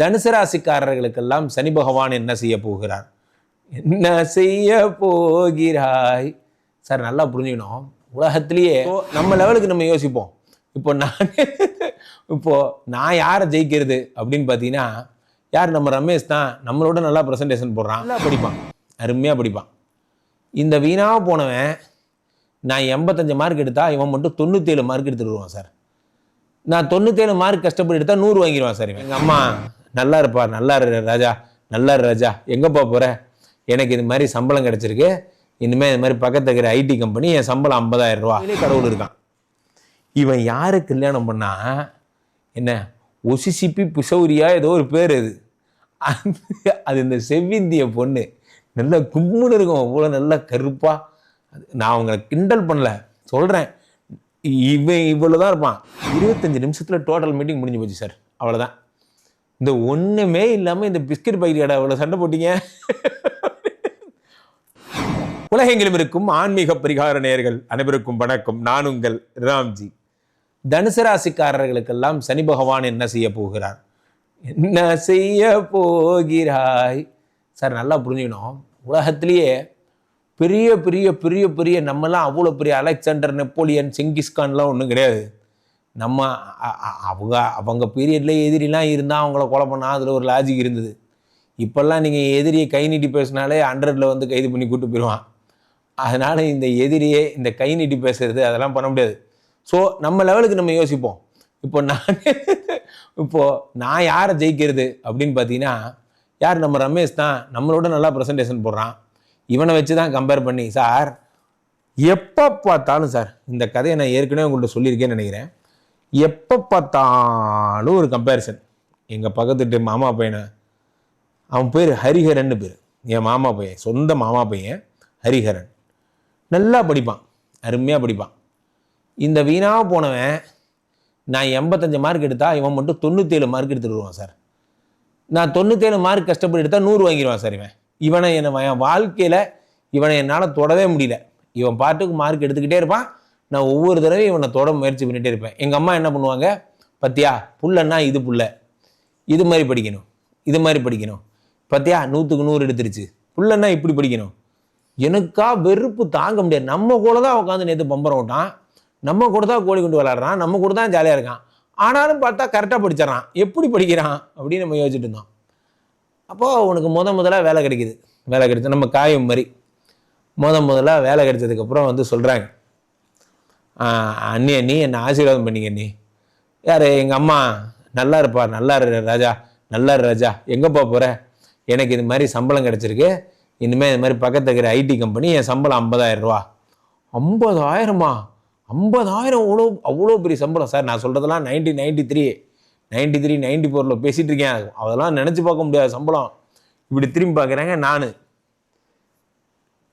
தனுசு ராசிக்காரர்களுக்கெல்லாம் சனி பகவான் என்ன செய்ய போகிறார்? என்ன செய்ய போகிறாய்? சார் நல்லா புரிஞ்சுக்கணும். உலகத்திலேயே நம்ம லெவலுக்கு நம்ம யோசிப்போம். இப்போ நான் இப்போ நான் யாரை ஜெயிக்கிறது அப்படின்னு பார்த்தீங்கன்னா யார்? நம்ம ரமேஷ் தான் நம்மளோட நல்லா ப்ரெசன்டேஷன் போடுறான். நல்லா படிப்பான். அருமையாக படிப்பான். இந்த வீணாக போனவன் நான் எண்பத்தஞ்சு மார்க் எடுத்தா இவன் மட்டும் தொண்ணூற்றேழு மார்க் எடுத்துட்டு வருவான் சார். நான் தொண்ணூத்தேழு மார்க் கஷ்டப்பட்டு எடுத்தா நூறு வாங்கிடுவான் சார் எங்கள் அம்மா நல்லா இருப்பா நல்லா இரு ராஜா நல்லா இரு ராஜா. எங்கேப்பா போகிற எனக்கு இது மாதிரி சம்பளம் கிடச்சிருக்கு. இனிமேல் இது மாதிரி பக்கத்து இருக்கிற ஐடி கம்பெனி என் சம்பளம் ஐம்பதாயிரம் ரூபா. கடவுள் இருக்கான். இவன் யாரை கல்யாணம் பண்ணா? என்ன ஒசிசிப்பி பிசௌரியா ஏதோ ஒரு பேர் அது. அது- இந்த செவ்விந்திய பொண்ணு. நல்ல கும்முன்னு இருக்கும் அவ்வளோ நல்லா கருப்பா. அது- நான் அவங்களை கிண்டல் பண்ணல சொல்கிறேன் இவன் இவ்வளோ தான் இருப்பான். இருபத்தஞ்சு நிமிஷத்தில் டோட்டல் மீட்டிங் முடிஞ்சு போச்சு சார். அவ்வளோதான் இந்த ஒன்றுமே இல்லாமல் இந்த பிஸ்கட் பைக்கடா அவ்வளோ சண்டை போட்டீங்க? உலகெங்கிலும் இருக்கும் ஆன்மீக பரிகார நேயர்கள் அனைவருக்கும் வணக்கம். நான் உங்கள் ராம்ஜி. தனுசு ராசிக்காரர்களுக்கெல்லாம் சனி பகவான் என்ன செய்ய போகிறார்? என்ன செய்ய போகிறாய்? சார் நல்லா புரிஞ்சுக்கணும். உலகத்திலேயே பெரிய பெரிய பெரிய பெரிய நம்மலாம் அவ்வளோ பெரிய அலெக்சாண்டர் நெப்போலியன் செங்கிஸ்கான்லாம் ஒன்றும் கிடையாது. நம்ம அவங்க அவங்க பீரியடில் எதிரிலாம் இருந்தால் அவங்கள கொலை பண்ணால் அதில் ஒரு லாஜிக் இருந்தது. இப்போல்லாம் நீங்கள் எதிரியை கை நீட்டி பேசினாலே ஹண்ட்ரடில் வந்து கைது பண்ணி கூட்டு போயிடுவான் அதனால் இந்த எதிரியே இந்த கை நீட்டி பேசுறது அதெல்லாம் பண்ண முடியாது. ஸோ நம்ம லெவலுக்கு நம்ம யோசிப்போம். இப்போ நான் இப்போது நான் யாரை ஜெயிக்கிறது அப்படின்னு பார்த்தீங்கன்னா யார் நம்ம ரமேஷ் தான் நம்மளோட நல்லா ப்ரெசன்டேஷன் போடுறான். இவனை வச்சு தான் கம்பேர் பண்ணி. சார் எப்போ பார்த்தாலும் சார் இந்த கதையை நான் ஏற்கனவே உங்கள்கிட்ட சொல்லியிருக்கேன்னு நினைக்கிறேன். எப்போ பார்த்தாலும் ஒரு கம்பேரிசன் எங்கள் பக்கத்துட்டு மாமா பையனை அவன் பேர் ஹரிஹரன்னு பேர். என் மாமா பையன் சொந்த மாமா பையன் ஹரிஹரன். நல்லா படிப்பான் அருமையாக படிப்பான். இந்த வீணாக போனவன் நான் எண்பத்தஞ்சு மார்க் எடுத்தா இவன் மட்டும் தொண்ணூற்றேழு மார்க் எடுத்துகிட்டு வருவான் சார். நான் தொண்ணூற்றேழு மார்க் கஷ்டப்பட்டு எடுத்தால் நூறு வாங்கிடுவான் சார் இவன். இவனை என்னை என் வாழ்க்கையில் இவனை என்னால் தொடவே முடியல. இவன் பாட்டுக்கு மார்க் எடுத்துக்கிட்டே இருப்பான். நான் ஒவ்வொரு தடவையும் இவனை தொட முயற்சி பண்ணிகிட்டே இருப்பேன். எங்கள் அம்மா என்ன பண்ணுவாங்க? பத்தியா புள்ளன்னா இது புள்ள இது மாதிரி படிக்கணும். இது மாதிரி படிக்கணும். பத்தியா நூற்றுக்கு நூறு எடுத்துருச்சு. புள்ளன்னா இப்படி படிக்கணும். எனக்கா வெறுப்பு தாங்க முடியாது. நம்ம கூட தான் உட்காந்து நேற்று பம்பரம் விட்டான் நம்ம கூட தான் கோழி கொண்டு விளாட்றான் நம்ம கூட தான் ஜாலியாக இருக்கான். ஆனாலும் பார்த்தா கரெக்டாக படிச்சிடறான். எப்படி படிக்கிறான்? அப்படின்னு நம்ம யோசிச்சுட்டு இருந்தோம். அப்போது உனக்கு முத முதலாக வேலை கிடைக்குது. வேலை கிடைச்சா நம்ம காயம் மாதிரி. முத முதலாக வேலை கிடைச்சதுக்கப்புறம் வந்து சொல்கிறாங்க அண்ணி அண்ணி என்னை ஆசீர்வாதம் பண்ணிக்க அண்ணி யார் எங்கள் அம்மா நல்லா இருப்பா நல்லா இரு ராஜா நல்லா இரு ராஜா. எங்கேப்பா போகிற எனக்கு இது மாதிரி சம்பளம் கிடச்சிருக்கு. இனிமேல் இது மாதிரி பக்கத்து இருக்கிற ஐடி கம்பெனி என் சம்பளம் ஐம்பதாயிரம் ரூபா. ஐம்பதாயிரமா? ஐம்பதாயிரம் அவ்வளோ அவ்வளோ பெரிய சம்பளம் சார். நான் சொல்கிறதெல்லாம் nineteen ninety three ninety three ninety ஃபோரில் பேசிகிட்டு இருக்கேன். அதெல்லாம் நினச்சி பார்க்க முடியாது சம்பளம். இப்படி திரும்பி பார்க்குறேங்க நான்.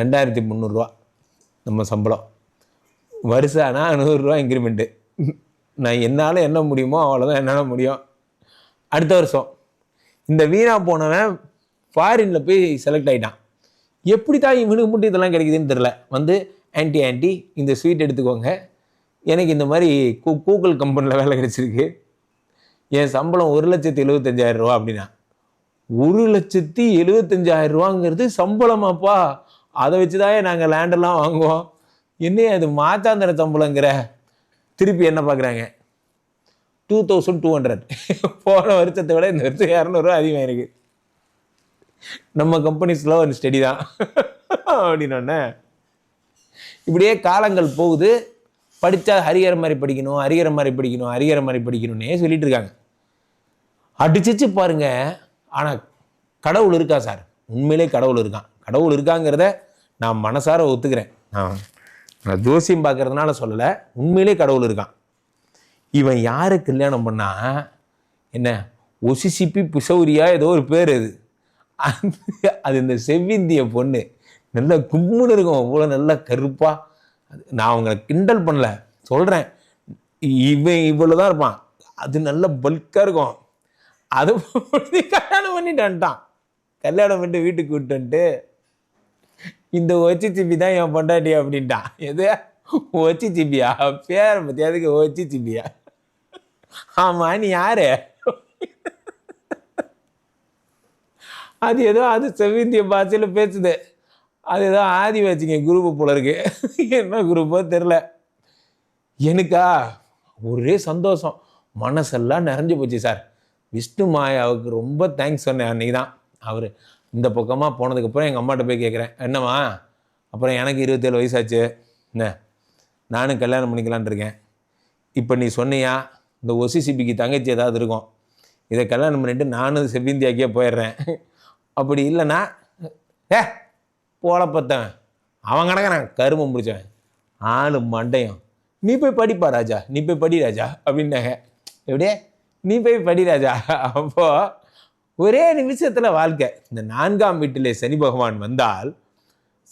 ரெண்டாயிரத்தி முந்நூறுரூவா நம்ம சம்பளம். வருஷானா நூறுரூவா இன்க்ரிமெண்ட்டு நான் என்னால் என்ன முடியுமோ அவ்வளோதான் என்னால் முடியும். அடுத்த வருஷம். இந்த வீணா போனவன் ஃபாரினில் போய் செலக்ட் ஆகிட்டான் எப்படி தான் இவனுக்கு மட்டும் இதெல்லாம் கிடைக்குதுன்னு தெரில வந்து ஆன்ட்டி ஆன்டி இந்த ஸ்வீட் எடுத்துக்கோங்க. எனக்கு இந்த மாதிரி கூ கூகுள் கம்பெனியில் வேலை கிடச்சிருக்கு. என் சம்பளம் ஒரு லட்சத்தி எழுபத்தஞ்சாயிரம் ரூபா அப்படின்னா. ஒரு லட்சத்தி எழுபத்தஞ்சாயிரம் ரூபாங்கிறது சம்பளமாப்பா. அதை வச்சு தான் நாங்கள் லேண்டெல்லாம் வாங்குவோம். இன்னும் அது மாத்தாந்திர சம்பளங்கிற திருப்பி என்ன பார்க்குறாங்க? டூ தௌசண்ட் டூ ஹண்ட்ரட் போன வருஷத்தை விட இந்த வருஷம் இரநூறுவா அதிகமாக இருக்குது நம்ம கம்பெனிஸில் ஒரு ஸ்டடி தான். அப்படின்னோடனே இப்படியே காலங்கள் போகுது. படித்தா ஹரிகர மாதிரி படிக்கணும் ஹரிகர மாதிரி படிக்கணும் ஹரிகர மாதிரி படிக்கணும்னே சொல்லிட்டு இருக்காங்க. அடிச்சிச்சு பாருங்க. ஆனால் கடவுள் இருக்கா சார்? உண்மையிலே கடவுள் இருக்கான். கடவுள் இருக்காங்கிறத நான் மனசார ஒத்துக்கிறேன். நான் ஜோசியம் பார்க்கறதுனால சொல்லலை. உண்மையிலே கடவுள் இருக்கான். இவன் யாரை கல்யாணம் பண்ணா? என்ன? ஒசிசிப்பி பிசௌரியா ஏதோ ஒரு பேர் அது. அது- அது இந்த செவ்விந்திய பொண்ணு. நல்ல கும்முன்னு இருக்கும் அவ்வளோ நல்லா கருப்பாக நான் அவங்களை கிண்டல் பண்ணல. சொல்கிறேன் இவன் இவ்வளோ தான் இருப்பான். அது நல்ல பல்காக இருக்கும். அது கல்யாணம் பண்ணிட்டான்ட்டான். கல்யாணம் பண்ணிட்டு வீட்டுக்கு விட்டுன்ட்டு இந்த ஒச்சி சிப்பி தான் என் பொண்டாட்டி அப்படின்ட்டான் எது? ஒச்சி சிப்பியா பேரை பற்றி அதுக்கு ஒச்சி சிப்பியா ஆமா நீ யாரு? அது ஏதோ அது செவ்விந்திய பாஷையில் பேசுது. அது ஏதோ ஆதி வச்சுங்க குரூப்பு போல இருக்கு. என்ன குரூப்போ தெரில எனக்கா? ஒரே சந்தோஷம். மனசெல்லாம் நிறைஞ்சு போச்சு சார். விஷ்ணு மாயாவுக்கு ரொம்ப தேங்க்ஸ் சொன்னேன் அன்றைக்கி தான் அவர் இந்த பக்கமாக போனதுக்கப்புறம் எங்கள் அம்மாட்ட போய் கேட்குறேன் என்னம்மா? அப்புறம் எனக்கு இருபத்தேழு வயசாச்சு. என்ன? நானும் கல்யாணம் பண்ணிக்கலான்னு இருக்கேன். இப்போ நீ சொன்னியா இந்த ஒசிசிபிக்கு தங்கச்சி ஏதாவது இருக்கும். இதை கல்யாணம் பண்ணிட்டு நானும் செவ்விந்தியாக்கியே போயிடுறேன். அப்படி இல்லைன்னா ஏ போலப்பத்தவன் அவன் கிடக்குறான் கருமம் முடித்தவன் ஆளு மண்டையும். நீ போய் படிப்பா ராஜா. நீ போய் படி ராஜா. அப்படின்னாங்க. எப்படியே? நீ போய் படி ராஜா. அப்போது ஒரே நிமிஷத்தில் வாழ்க்கை. இந்த நான்காம் வீட்டிலே சனி பகவான் வந்தால்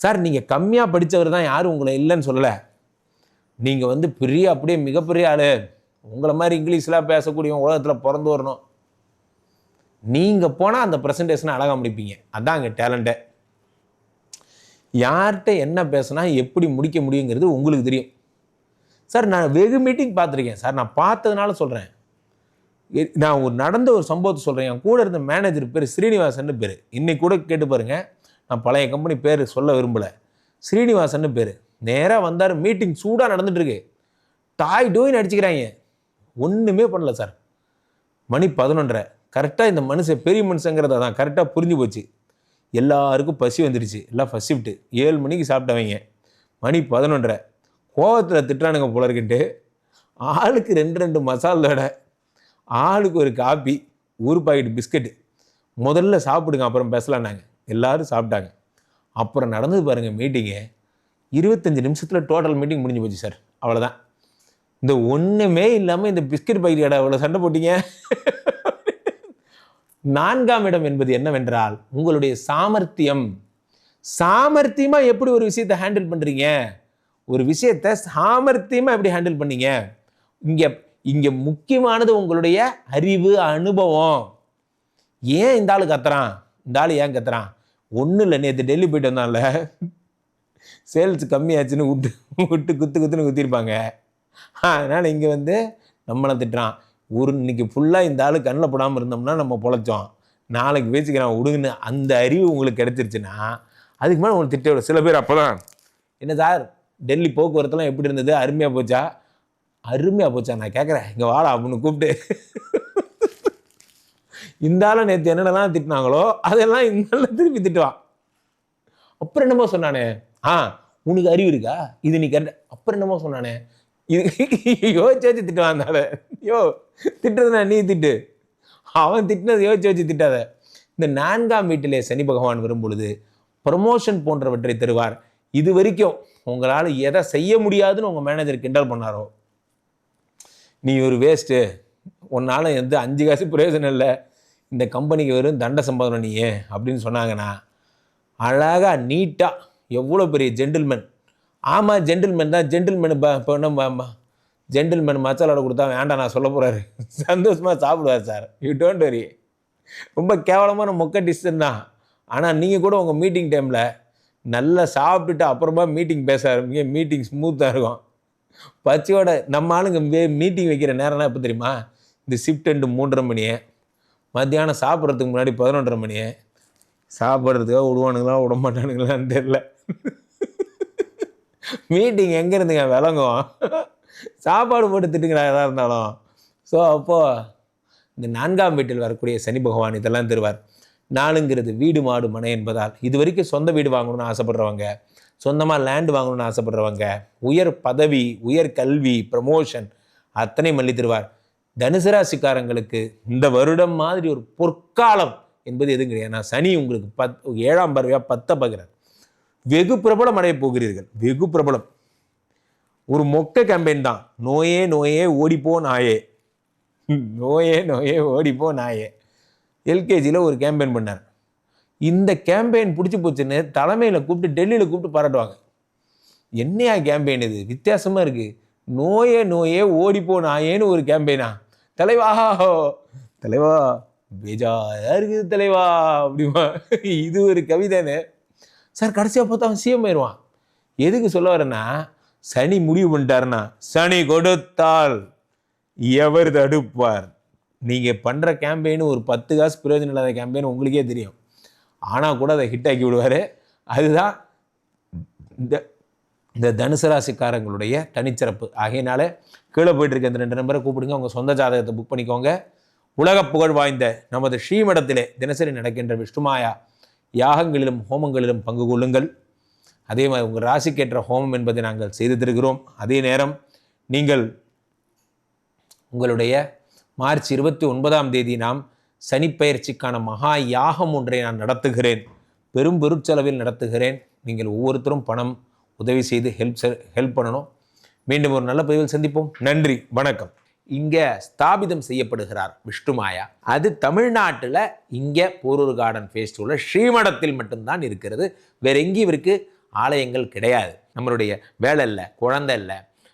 சார் நீங்கள் கம்மியாக படித்தவர் தான் யாரும் உங்களை இல்லைன்னு சொல்லலை. நீங்கள் வந்து பெரிய அப்படியே மிகப்பெரிய ஆள். உங்களை மாதிரி இங்கிலீஷ்லாம் பேசக்கூடிய உலகத்தில் பிறந்து வரணும். நீங்கள் போனால் அந்த ப்ரெசன்டேஷனை அழகாக முடிப்பீங்க. அதான் அங்கே டேலண்ட்டை யார்கிட்ட என்ன பேசினா எப்படி முடிக்க முடியுங்கிறது உங்களுக்கு தெரியும். சார் நான் வெகு மீட்டிங் பார்த்துருக்கேன். சார் நான் பார்த்ததுனால சொல்கிறேன் நான் ஒரு நடந்த ஒரு சம்பவத்தை சொல்கிறேன் என் கூட இருந்த மேனேஜர் பேர் ஸ்ரீனிவாசன் பேர். இன்னைக்கு கூட கேட்டு பாருங்கள் நான் பழைய கம்பெனி பேர் சொல்ல விரும்பலை. ஸ்ரீனிவாசன் பேர். நேராக வந்தார் மீட்டிங் சூடாக நடந்துட்டுருக்கு. டாய் டோயின்னு அடிச்சுக்கிறாங்க. ஒன்றுமே பண்ணல சார். மணி பதினொன்றரை. கரெக்டாக இந்த மனுஷன் பெரிய மனுஷங்கிறத தான் கரெக்டாக புரிஞ்சு போச்சு. எல்லாருக்கும் பசி வந்துடுச்சு எல்லாம் ஃபஸ்ட் ஷிஃப்ட்டு ஏழு மணிக்கு சாப்பிட்டவங்க. மணி பதினொன்றரை. கோவத்தில் திட்டுறானுங்க போல இருக்குன்ட்டு. ஆளுக்கு ரெண்டு ரெண்டு மசாலோட ஆளுக்கு ஒரு காப்பி ஒரு பாக்கெட் பிஸ்கட்டு முதல்ல சாப்பிடுங்க அப்புறம் பேசலான்னாங்க. எல்லாரும் சாப்பிட்டாங்க. அப்புறம் நடந்தது பாருங்கள் மீட்டிங்கு இருபத்தஞ்சி நிமிஷத்தில் டோட்டல் மீட்டிங் முடிஞ்சு போச்சு சார் அவ்வளோதான் இந்த ஒன்றுமே இல்லாமல் இந்த பிஸ்கட் பாக்கெட் கடை அவ்வளோ சண்டை போட்டீங்க? நான்காம் இடம் என்பது என்னவென்றால் உங்களுடைய சாமர்த்தியம். சாமர்த்தியமாக எப்படி ஒரு விஷயத்தை ஹேண்டில் பண்ணுறீங்க ஒரு விஷயத்தை சாமர்த்தியமாக எப்படி ஹேண்டில் பண்ணீங்க? இங்கே இங்கே முக்கியமானது உங்களுடைய அறிவு அனுபவம். ஏன் இந்த ஆள் கத்துறான்? இந்த ஆள் ஏன் கத்துறான்? ஒன்றும் இல்லை நேற்று டெல்லி போயிட்டு வந்தான்ல. சேல்ஸ் கம்மியாச்சுன்னு விட்டு விட்டு குத்து குத்துன்னு குத்திருப்பாங்க. அதனால் இங்கே வந்து நம்மளை திட்டுறான். ஒரு இன்னைக்கு ஃபுல்லாக இந்த ஆள் கண்ணில் போடாமல் இருந்தோம்னா நம்ம பொழைச்சோம். நாளைக்கு பேசிக்கிறான் விடுங்கன்னு அந்த அறிவு உங்களுக்கு கிடைச்சிருச்சுன்னா அதுக்கு மேலே உங்களுக்கு திட்ட சில பேர் அப்போ தான் என்ன சார் டெல்லி போக்குவரத்துலாம் எப்படி இருந்தது? அருமையாக போச்சா? அருமையாக போச்சா. நான் கேட்குறேன் இங்கே வாடா அப்படின்னு கூப்பிட்டு. இந்த ஆளை நேற்று என்னென்னலாம் திட்டினாங்களோ அதெல்லாம் இந்த திருப்பி திட்டுவான். அப்புறம் என்னமோ சொன்னானே. ஆ உனக்கு அறிவு இருக்கா? இது நீ கரெக்ட் அப்புறம் என்னமோ சொன்னானே. இது யோசிச்சு வச்சு திட்டுவான் அந்த ஆளை. யோ திட்டுறதுனா நீ திட்டு. அவன் திட்டினது யோசிச்சு வச்சு திட்டாத. இந்த நான்காம் வீட்டிலே சனி பகவான் வரும் பொழுது ப்ரமோஷன் போன்றவற்றை தருவார். இது வரைக்கும் உங்களால் எதை செய்ய முடியாதுன்னு உங்கள் மேனேஜர் கிண்டல் பண்ணாரோ? நீ ஒரு வேஸ்ட்டு உன்னால் எந்த அஞ்சு காசு பிரயோஜனம் இல்லை. இந்த கம்பெனிக்கு வெறும் தண்ட சம்பாதனம் நீ அப்படின்னு சொன்னாங்கன்னா அழகாக நீட்டாக எவ்வளோ பெரிய ஜென்டில்மேன் ஆமாம் ஜென்டில்மேன் தான். ஜென்டில்மேன் இப்போ என்ன ஜென்டில்மேன் மச்சாலாடை கொடுத்தா வேண்டாம் நான் சொல்ல போகிறாரு சந்தோஷமாக சாப்பிடுவார் சார் யூ டோன்ட் வரி ரொம்ப கேவலமான மொக்க டிஸ்டன் தான். ஆனால் நீங்கள் கூட உங்கள் மீட்டிங் டைமில் நல்லா சாப்பிட்டுட்டு அப்புறமா மீட்டிங் பேச ஆரம்பிங்க. மீட்டிங் ஸ்மூத்தாக இருக்கும். பச்சையோட நம்ம ஆளுங்க மீட்டிங் வைக்கிற நேரம்னா எப்போ தெரியுமா? இந்த ஷிஃப்ட் ரெண்டு மூன்றரை மணியே. மத்தியானம் சாப்பிட்றதுக்கு முன்னாடி பதினொன்றரை மணியே. சாப்பிட்றதுக்காக விடுவானுங்களா விட மாட்டானுங்களான்னு தெரில மீட்டிங் எங்கே இருந்துங்க? விளங்கும். சாப்பாடு போட்டு திட்டுங்களா எதாக இருந்தாலும். ஸோ அப்போது இந்த நான்காம் வீட்டில் வரக்கூடிய சனி பகவான் இதெல்லாம் தருவார். நாளுங்கிறது வீடு மாடு மனை என்பதால். இது வரைக்கும் சொந்த வீடு வாங்கணும்னு ஆசைப்படுறவங்க. சொந்தமாக லேண்ட் வாங்கணும்னு ஆசைப்படுறவங்க உயர் பதவி உயர் கல்வி ப்ரமோஷன் அத்தனை மல்லி தருவார் தனுசு ராசிக்காரங்களுக்கு இந்த வருடம் மாதிரி ஒரு பொற்காலம் என்பது எதுவும் கிடையாது. நான் சனி உங்களுக்கு பத் ஏழாம் பறவையாக பத்த பகிறார் வெகு பிரபலம் அடைய போகிறீர்கள். வெகு பிரபலம். ஒரு மொக்க கேம்பெயின் தான். நோயே நோயே ஓடிப்போ நாயே. நோயே நோயே ஓடிப்போ நாயே. எல்கேஜியில் ஒரு கேம்பெயின் பண்ணார். இந்த கேம்பெயின் பிடிச்சி போச்சுன்னு தலைமையில் கூப்பிட்டு டெல்லியில் கூப்பிட்டு பாராட்டுவாங்க. என்னையா கேம்பெயின் இது? வித்தியாசமாக இருக்குது நோயே நோயே ஓடிப்போ நாயேன்னு ஒரு கேம்பெயினா தலைவா தலைவா பேஜாயா இருக்குது தலைவா அப்படிமா. இது ஒரு கவிதைன்னு. சார் கடைசியாக பார்த்தா அவன் சிஎம் ஆயிடுவான் எதுக்கு சொல்ல வரேன்னா சனி முடிவு பண்ணிட்டாருன்னா சனி கொடுத்தால் எவர் தடுப்பார் நீங்கள் பண்ணுற கேம்பெயின் ஒரு பத்து காசு பிரயோஜனம் இல்லாத கேம்பெயின் உங்களுக்கே தெரியும். ஆனால் கூட அதை ஹிட் ஆக்கி விடுவார். அதுதான் இந்த இந்த தனுசு ராசிக்காரங்களுடைய தனிச்சிறப்பு. ஆகையினால கீழே போயிட்டு இருக்க இந்த ரெண்டு நம்பரை கூப்பிடுங்க. உங்கள் சொந்த ஜாதகத்தை புக் பண்ணிக்கோங்க. உலக புகழ் வாய்ந்த நமது ஸ்ரீமடத்திலே தினசரி நடக்கின்ற விஷ்ணுமாயா யாகங்களிலும் ஹோமங்களிலும் பங்கு கொள்ளுங்கள். அதே மாதிரி உங்கள் ராசிக்கேற்ற ஹோமம் என்பதை நாங்கள் செய்து தருகிறோம் அதே நேரம் நீங்கள் உங்களுடைய மார்ச் இருபத்தி ஒன்பதாம் தேதி நாம் சனிப்பயிற்சிக்கான மகா யாகம் ஒன்றை நான் நடத்துகிறேன். பெரும் பெருச்செலவில் நடத்துகிறேன். நீங்கள் ஒவ்வொருத்தரும் பணம் உதவி செய்து ஹெல்ப் ஹெல்ப் பண்ணணும். மீண்டும் ஒரு நல்ல பதிவில் சந்திப்போம். நன்றி வணக்கம். இங்கே ஸ்தாபிதம் செய்யப்படுகிறார் விஷ்ணுமாயா அது தமிழ்நாட்டில் இங்கே போரூர் கார்டன் ஃபேஸ்டிவலில் ஸ்ரீமடத்தில் மட்டும்தான் இருக்கிறது. வேற எங்கேயும் இவருக்கு ஆலயங்கள் கிடையாது. நம்மளுடைய வேலை இல்லை குழந்தை இல்லை